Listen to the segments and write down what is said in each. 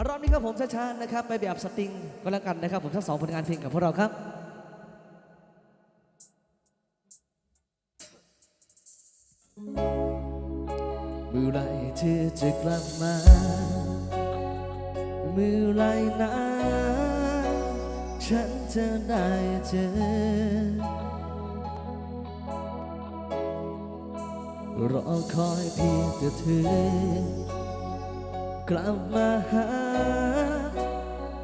อารอบนี้ครับผมช้าๆนะครับ ไปแบบสติงก็แล้วกันนะครับ ผมทั้งสองผลงานเพลงกับพวกเราครับเมื่อไรเธอจะกลับมาเมื่อไรนะฉันจะได้เจอ รอคอยเพียงแต่เธอกลับมาหา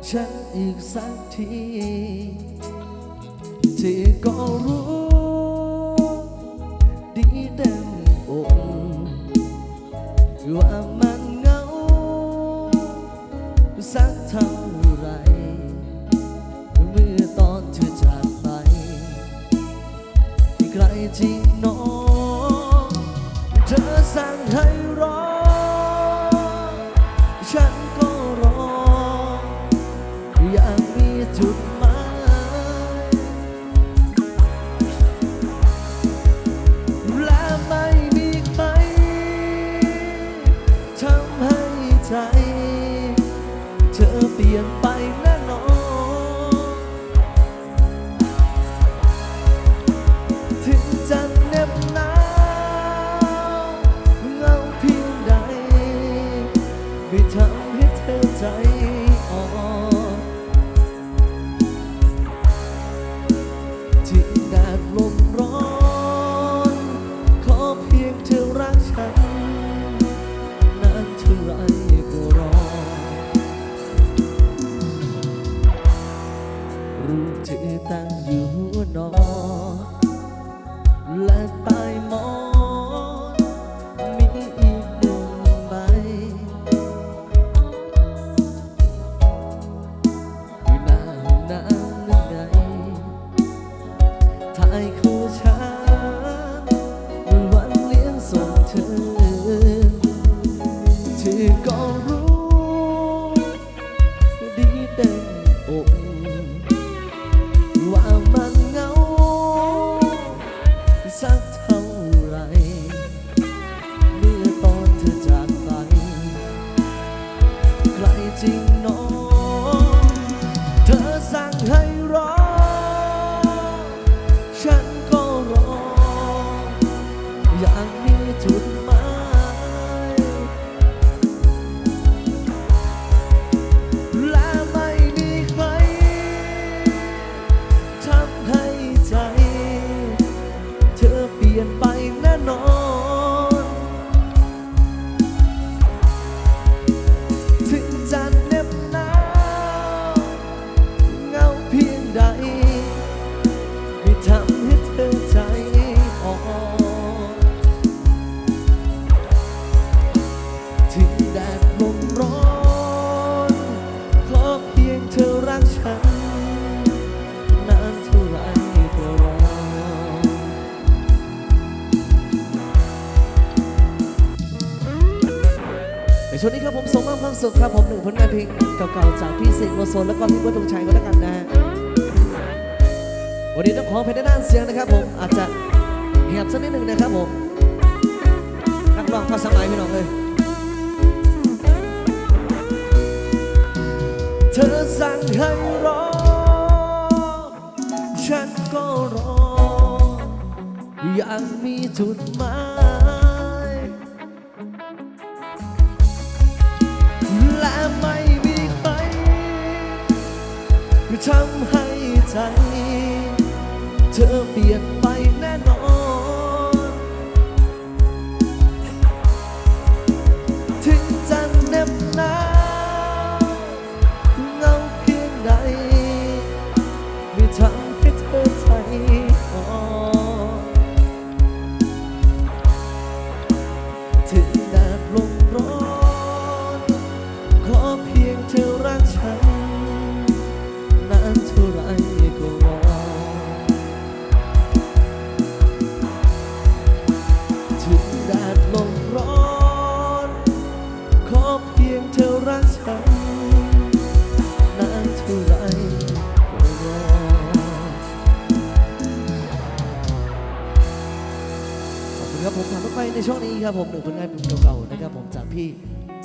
ฉันอีกสักทีที่ก็รู้ดีเต็มอกว่ามันเหงา สักเท่าไหรเมื่อตอนเธอจากไป ใครที่น้องเธอสั่งให้ ยงเธอรักฉันน ก็รู้ดีเต็มอกว่ามันเหงาสักเท่าไหรเมื่อตอนเธอจากไปใครจริง ช่วงนี้ครับผมส่งมอบความสุขครับผมหนึ่งผลงานเพลงเก่าๆจากพี่สิงห์โลโซนแล้วก็พี่เบิร์ดธงชัยก็แล้วกันนะวันนี้ต้องขอเพลงด้านเสียงนะครับผมอาจจะเหียบสักนิดหนึ่งนะครับผมนักร้องภาษาไทยพี่น้องเลยเธอสั่งให้รอฉันก็รออยากมีจุดหมาย ทำให้ใจ เธอเปลี่ยน นรถไฟในช่วงนี้ครับผมหนึ่งผลงานเพลงเก่าๆนะครับผมจากพี่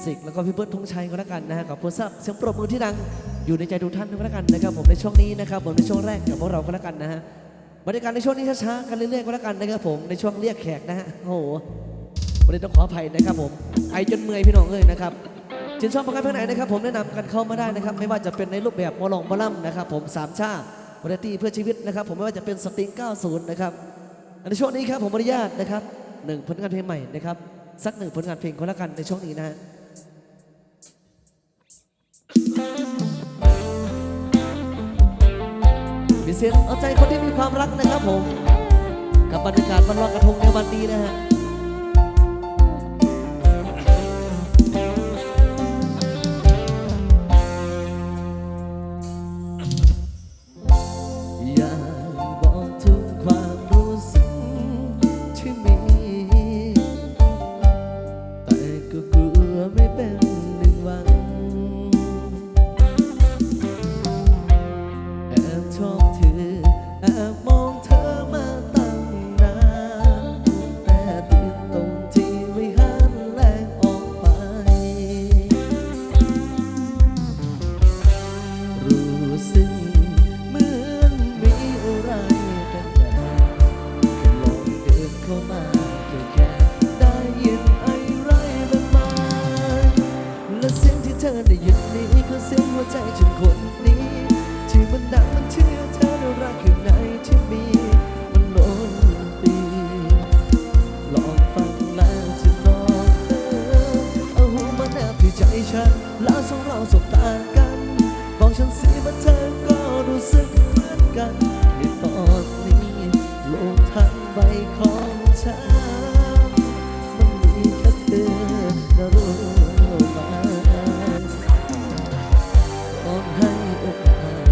สิกแล้วก็พี่เบิร์ดธงชัยก็แล้วกันนะฮะขอบคุณสำหรับเสียงปรบมือที่ดังอยู่ในใจทุกท่านก็แล้วกันนะครับผมในช่วงนี้นะครับผมในช่วงแรกกับพวกเราก็แล้วกันนะฮะบรรยากาศในช่วงนี้ช้าๆกันเรื่อยๆก็แล้วกันนะครับผมในช่วงเรียกแขกนะฮะโอ้โหวันนี้ต้องขออภัยนะครับผมไอจนเมื่อยพี่น้องเลยนะครับชื่นชอบประการเพื่อนไหนนะครับผมแนะนำกันเข้ามาได้นะครับไม่ว่าจะเป็นในรูปแบบมอลองมอลัมนะครับผมสามชาติตี้เพื่อชีวิตนะครับผมไม่ว่าจะเป็นสติง90นะครับในช่วงนี้ครับผมอนุญาตนะครับ หนึ่งผลงานเพลงใหม่นะครับ สักหนึ่งผลงานเพลงคนละกันในช่วงนี้นะฮะมีเสียงเอาใจคนที่มีความรักนะครับผม กับบรรยากาศวันลอยกระทงในวันนี้นะฮะ ใจฉันแล้วสองเราสบตากัน บอกฉันสิว่าเธอก็รู้สึกเหมือนกันในตอนนี้โลกทั้งใบของฉันมันมีแค่เธอนะรู้ไหมตองให้โอกาส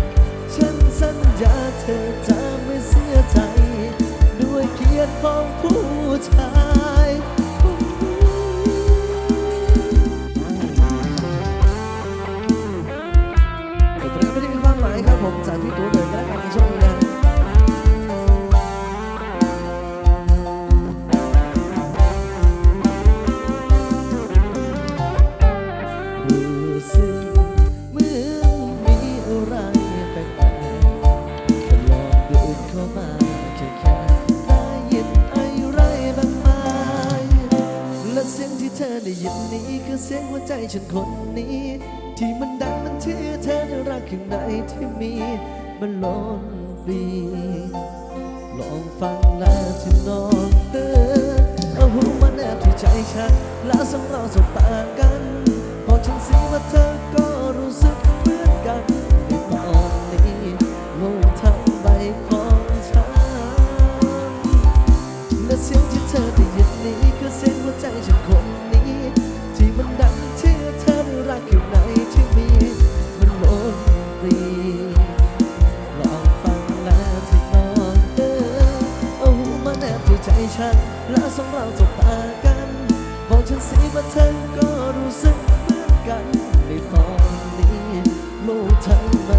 ฉันสัญญาเธอจะไม่เสียใจ ด้วยเกียรติของผู้ชาย ผมจากพี่ตัวเลยและกันในช่วงนี้นะรู้สึกเหมือนมีอะไรแปลกๆก็ลองเดินเข้ามาแค่แค่ได้ยินอะไรบางไหมและเสียงที่เธอได้ยินนี้คือเสียงหัวใจฉันคนนี้ ที่มัน ข้างในที่มีมันล้นปีลองฟังแล้วที่นองเตือนเอาหูมาแนบที่ใจฉันแล้วสองเราสบตากันพอฉันสิว่าเธอ ฉัน และสองเราจบตากัน บอกฉันสิว่าเธอก็รู้สึกเหมือนกันในตอนนี้โลกทั้งใบ